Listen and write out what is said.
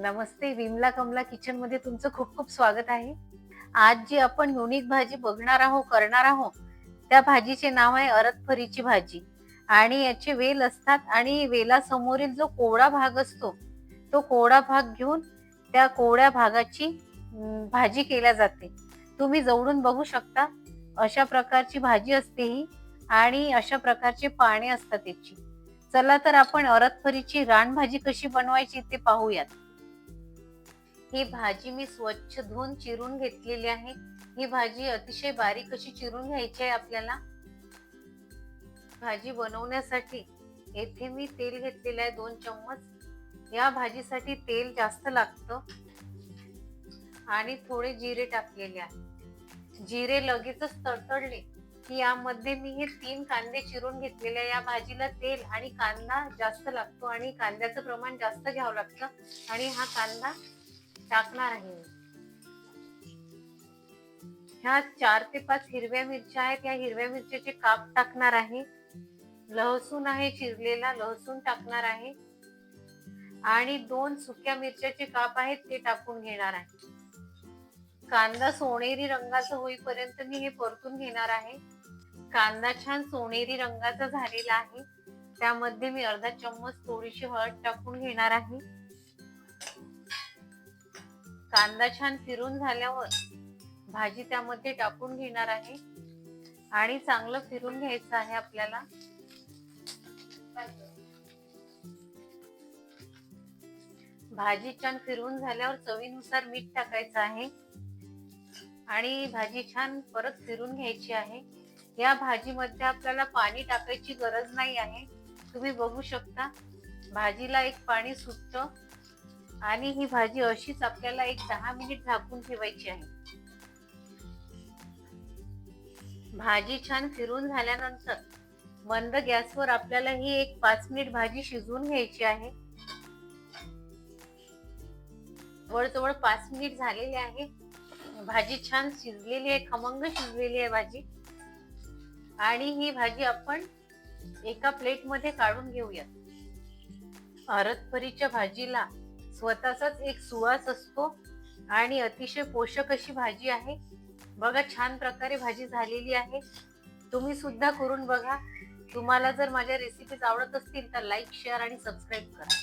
नमस्ते विमला कमला किचनमध्ये तुमचं खूप खूप स्वागत आहे. आज जी आपण युनिक भाजी बघणार आहोत करणार आहोत त्या भाजीचे नाव आहे अरतफरीची भाजी. आणि याचे वेल असतात आणि वेलासमोरील जो कोवळा भाग असतो तो कोवळा भाग घेऊन त्या कोवळ्या भागाची भाजी केल्या जाते. तुम्ही जवळून बघू शकता अशा प्रकारची भाजी असते ही आणि अशा प्रकारचे पाने असतात त्याची चला तर आपण अरतफरीची रानभाजी कशी बनवायची ते पाहूयात. ही भाजी मी स्वच्छ धुवून चिरून घेतलेली आहे. ही भाजी अतिशय बारीक अशी चिरून घ्यायची आहे आपल्याला. भाजी बनवण्यासाठी येथे मी तेल घेतलेले आहे दोन चम्मच. या भाजीसाठी तेल जास्त लागतं. आणि थोडे जिरे टाकलेले आहे. जिरे लगेचच तडतडले की यामध्ये मी हे तीन कांदे चिरून घेतलेले आहे. या भाजीला तेल आणि कांदा जास्त लागतो आणि कांद्याचं प्रमाण जास्त घ्यावं लागतं. आणि हा कांदा टाकणार आहे. मी. ह्या चार ते पाच हिरव्या मिरच्या आहेत. या हिरव्या मिरच्याचे काप टाकणार आहे. लहसून आहे चिरलेला लहसून टाकणार आहे. आणि दोन सुक्या मिरच्याचे काप आहेत ते टाकून घेणार आहे. कांदा सोनेरी रंगाचा होईपर्यंत मी हे परतून घेणार आहे. कांदा छान सोनेरी रंगाचा झालेला आहे. त्यामध्ये मी अर्धा चम्मच थोडीशी हळद टाकून घेणार आहे. कांदा छान फिरून झाल्यावर भाजी त्यामध्ये टाकून घेणार आहे. आणि चांगलं फिरून घ्यायचं आहे आपल्याला. भाजी छान फिरून झाल्यावर चवीनुसार मीठ टाकायचं आहे. आणि भाजी छान परत फिरून घ्यायची आहे. या भाजीमध्ये आपल्याला पाणी टाकायची गरज नाही आहे. तुम्ही बघू शकता. भाजीला एक पाणी सुटतं. आणि ही भाजी अशीच आपल्याला एक दहा मिनिट झाकून ठेवायची आहे. भाजी छान फिरून झाल्यानंतर मंद गॅसवर आपल्याला ही एक पाच मिनिट भाजी शिजवून घ्यायची आहे. जवळजवळ पाच मिनिट झालेले आहे. भाजी छान शिजलेली आहे खमंग शिजलेली आहे भाजी. आणि ही भाजी आपण एका प्लेटमध्ये काढून घेऊयात. अरतपरीच्या भाजीला स्वतःचाच एक सुवास असतो आणि अतिशय पोषक अशी भाजी आहे. बघा छान प्रकारे भाजी झालेली आहे. तुम्ही सुद्धा करून बघा. तुम्हाला जर माझ्या रेसिपीज आवडत असतील तर लाईक शेअर आणि सबस्क्राईब करा.